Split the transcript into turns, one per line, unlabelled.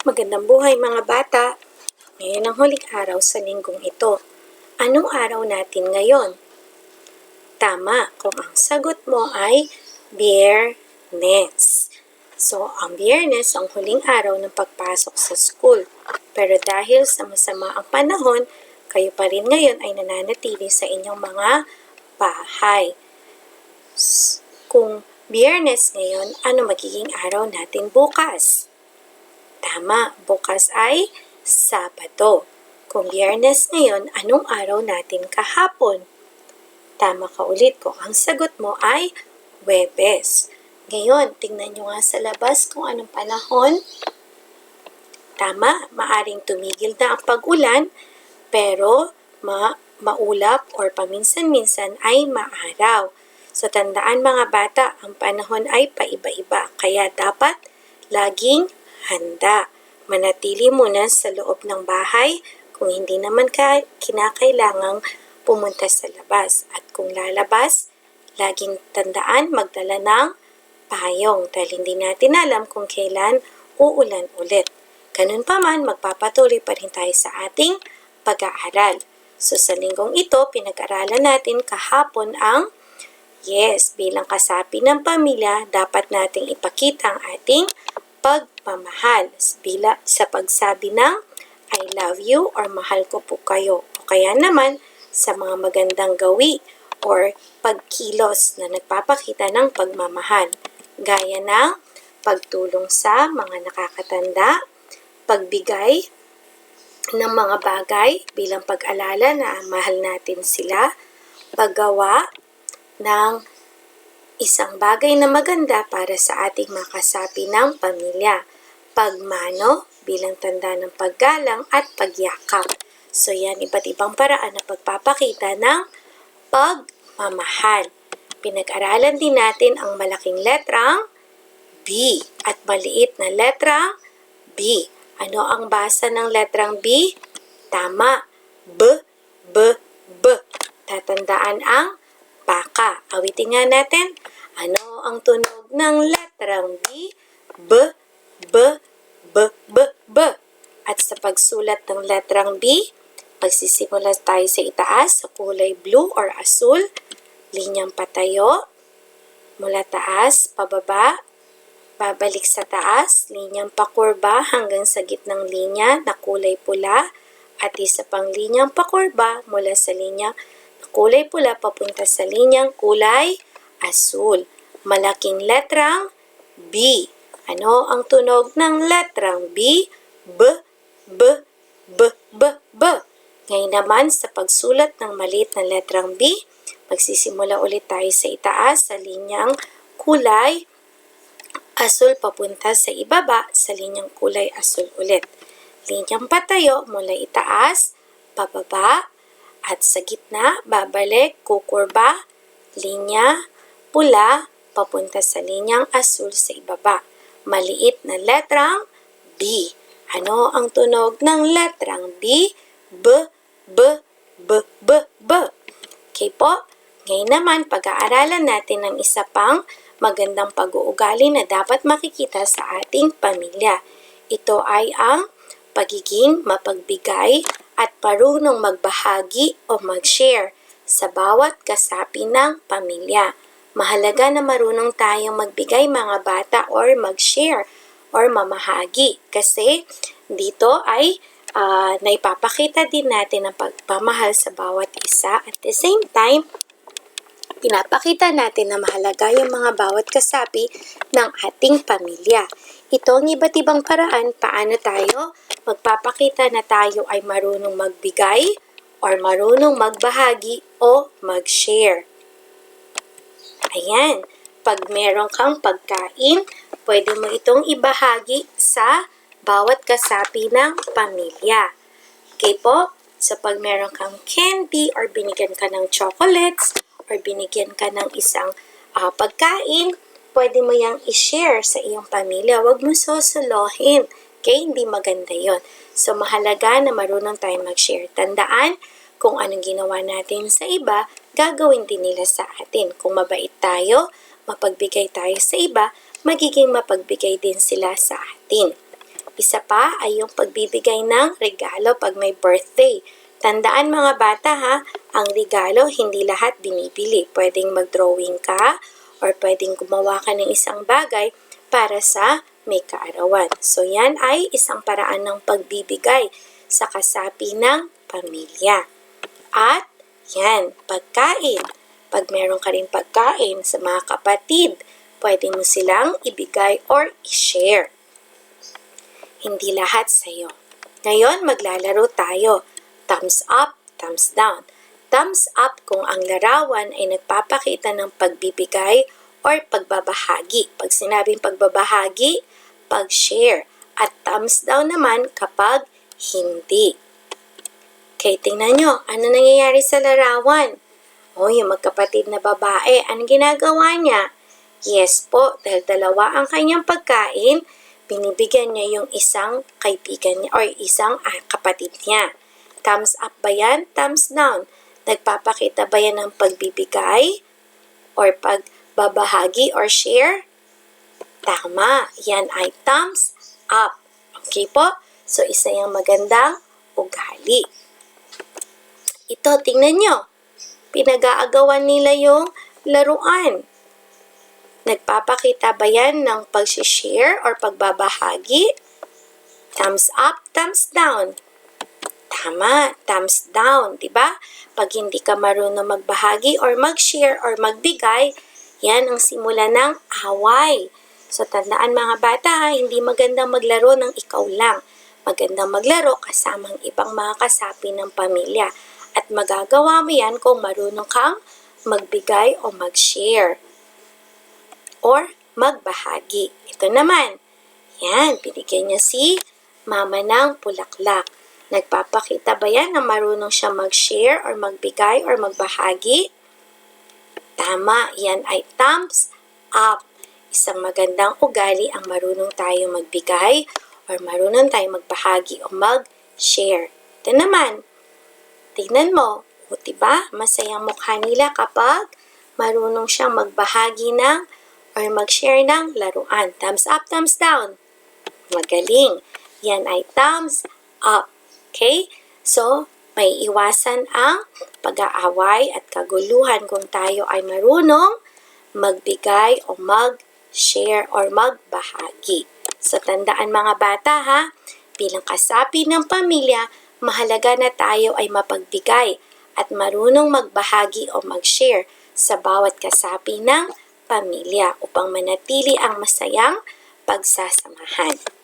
Magandang buhay mga bata! Ngayon ang huling araw sa linggong ito. Anong araw natin ngayon? Tama, kung ang sagot mo ay Biyernes. So, ang Biyernes ang huling araw ng pagpasok sa school. Pero dahil sa masama ang panahon, kayo pa rin ngayon ay nananatili sa inyong mga bahay. Kung Biyernes ngayon, ano magiging araw natin bukas? Tama, bukas ay Sabado. Kung biyernes ngayon, anong araw natin kahapon? Tama ka ulit kung ang sagot mo ay Webes. Ngayon, tingnan nyo nga sa labas kung anong panahon. Tama, maaring tumigil na ang pag-ulan, pero ma maulap or paminsan-minsan ay maaraw. So tandaan mga bata, ang panahon ay paiba-iba, kaya dapat laging handa. Manatili muna sa loob ng bahay kung hindi naman ka kinakailangang pumunta sa labas. At kung lalabas, laging tandaan magdala ng payong dahil hindi natin alam kung kailan uulan ulit. Ganun pa man, magpapatuloy pa rin tayo sa ating pag-aaral. So sa linggong ito, pinag-aralan natin kahapon ang Yes, bilang kasapi ng pamilya, dapat nating ipakita ang ating pagmamahal bila sa pagsabi ng I love you or mahal ko po kayo. O kaya naman sa mga magandang gawi or pagkilos na nagpapakita ng pagmamahal. Gaya ng pagtulong sa mga nakakatanda, pagbigay ng mga bagay bilang pag-alala na mahal natin sila, paggawa ng isang bagay na maganda para sa ating makasapi ng pamilya. Pagmano bilang tanda ng paggalang at pagyakap. So yan, iba't ibang paraan na pagpapakita ng pagmamahal. Pinag-aralan din natin ang malaking letrang B at maliit na letrang B. Ano ang basa ng letrang B? Tama. B, B, B. Tatandaan ang baka. Awitin nga natin. Ano ang tunog ng letrang B? B, B, B, B, B. At sa pagsulat ng letrang B, magsisimula tayo sa itaas sa kulay blue or asul, linyang patayo, mula taas, pababa, babalik sa taas, linyang pakurba hanggang sa gitnang linya na kulay pula, at isa pang linyang pakurba mula sa linyang kulay pula papunta sa linyang kulay asul. Malaking letrang B. Ano ang tunog ng letrang B? B, B, B, B, B. Ngayon naman sa pagsulat ng maliit na letrang B, magsisimula ulit tayo sa itaas sa linyang kulay asul papunta sa ibaba sa linyang kulay asul ulit. Linyang patayo mula itaas, pababa, at sa gitna, babalik, kukurba, linya, pula, papunta sa linyang asul sa ibaba. Maliit na letrang B. Ano ang tunog ng letrang B? B, B, B, B, B. Okay po? Ngayon naman, pag-aaralan natin ng isa pang magandang pag-uugali na dapat makikita sa ating pamilya. Ito ay ang pagiging mapagbigay at parunong magbahagi o mag-share sa bawat kasapi ng pamilya. Mahalaga na marunong tayong magbigay mga bata or mag-share or mamahagi kasi dito ay ah, naipapakita din natin ang pagpamahal sa bawat isa at the same time pinapakita natin na mahalaga yung mga bawat kasapi ng ating pamilya. Ito ang iba't ibang paraan paano tayo magpapakita na tayo ay marunong magbigay or marunong magbahagi o mag-share. Ayan, pag meron kang pagkain, pwede mo itong ibahagi sa bawat kasapi ng pamilya. Okay po? So pag meron kang candy or binigyan ka ng chocolates or binigyan ka ng isang ah, pagkain, pwede mo yang i-share sa iyong pamilya. Huwag mo sosolohin. Okay? Hindi maganda yon. So mahalaga na marunong tayong mag-share. Tandaan, kung anong ginawa natin sa iba, gagawin din nila sa atin. Kung mabait tayo, mapagbigay tayo sa iba, magiging mapagbigay din sila sa atin. Isa pa ay yung pagbibigay ng regalo pag may birthday. Tandaan mga bata ha, ang regalo hindi lahat binibili. Pwedeng mag-drawing ka or pwedeng gumawa ka ng isang bagay para sa may kaarawan. So yan ay isang paraan ng pagbibigay sa kasapi ng pamilya. At yan, pagkain. Pag meron ka rin pagkain sa mga kapatid, pwede mo silang ibigay or i-share. Hindi lahat sa'yo. Ngayon, maglalaro tayo. Thumbs up, thumbs down. Thumbs up kung ang larawan ay nagpapakita ng pagbibigay or pagbabahagi. Pag sinabing pagbabahagi, pag-share. At thumbs down naman kapag hindi. Okay, tingnan nyo. Ano nangyayari sa larawan? O, yung magkapatid na babae, anong ginagawa niya? Yes po, dahil dalawa ang kanyang pagkain, binibigyan niya yung isang kaibigan niya or isang ah, kapatid niya. Thumbs up ba yan? Thumbs down. Nagpapakita ba yan ng pagbibigay? Or pagbabahagi or share? Tama. Yan ay thumbs up. Okay po? So, isa yung magandang ugali. Ito, tingnan nyo. Pinag-aagawan nila yung laruan. Nagpapakita ba yan ng pag-share or pagbabahagi? Thumbs up, thumbs down. Tama, thumbs down, di ba? Pag hindi ka marunong magbahagi or mag-share or magbigay, yan ang simula ng away. So, tandaan mga bata, hindi magandang maglaro ng ikaw lang. Magandang maglaro kasama ang ibang mga kasapi ng pamilya. At magagawa mo yan kung marunong kang magbigay o mag-share or magbahagi. Ito naman, yan, binigyan niya si mama ng pulaklak. Nagpapakita ba yan na marunong siya mag-share or magbigay or magbahagi? Tama, yan ay thumbs up. Isang magandang ugali ang marunong tayo magbigay or marunong tayo magbahagi o mag-share. Ito naman, tingnan mo, o diba, masayang mukha nila kapag marunong siyang magbahagi ng or mag-share ng laruan. Thumbs up, thumbs down. Magaling. Yan ay thumbs up. Okay? So, may iwasan ang pag-aaway at kaguluhan kung tayo ay marunong magbigay o mag-share or magbahagi. So, tandaan mga bata ha, bilang kasapi ng pamilya, mahalaga na tayo ay mapagbigay at marunong magbahagi o mag-share sa bawat kasapi ng pamilya upang manatili ang masayang pagsasamahan.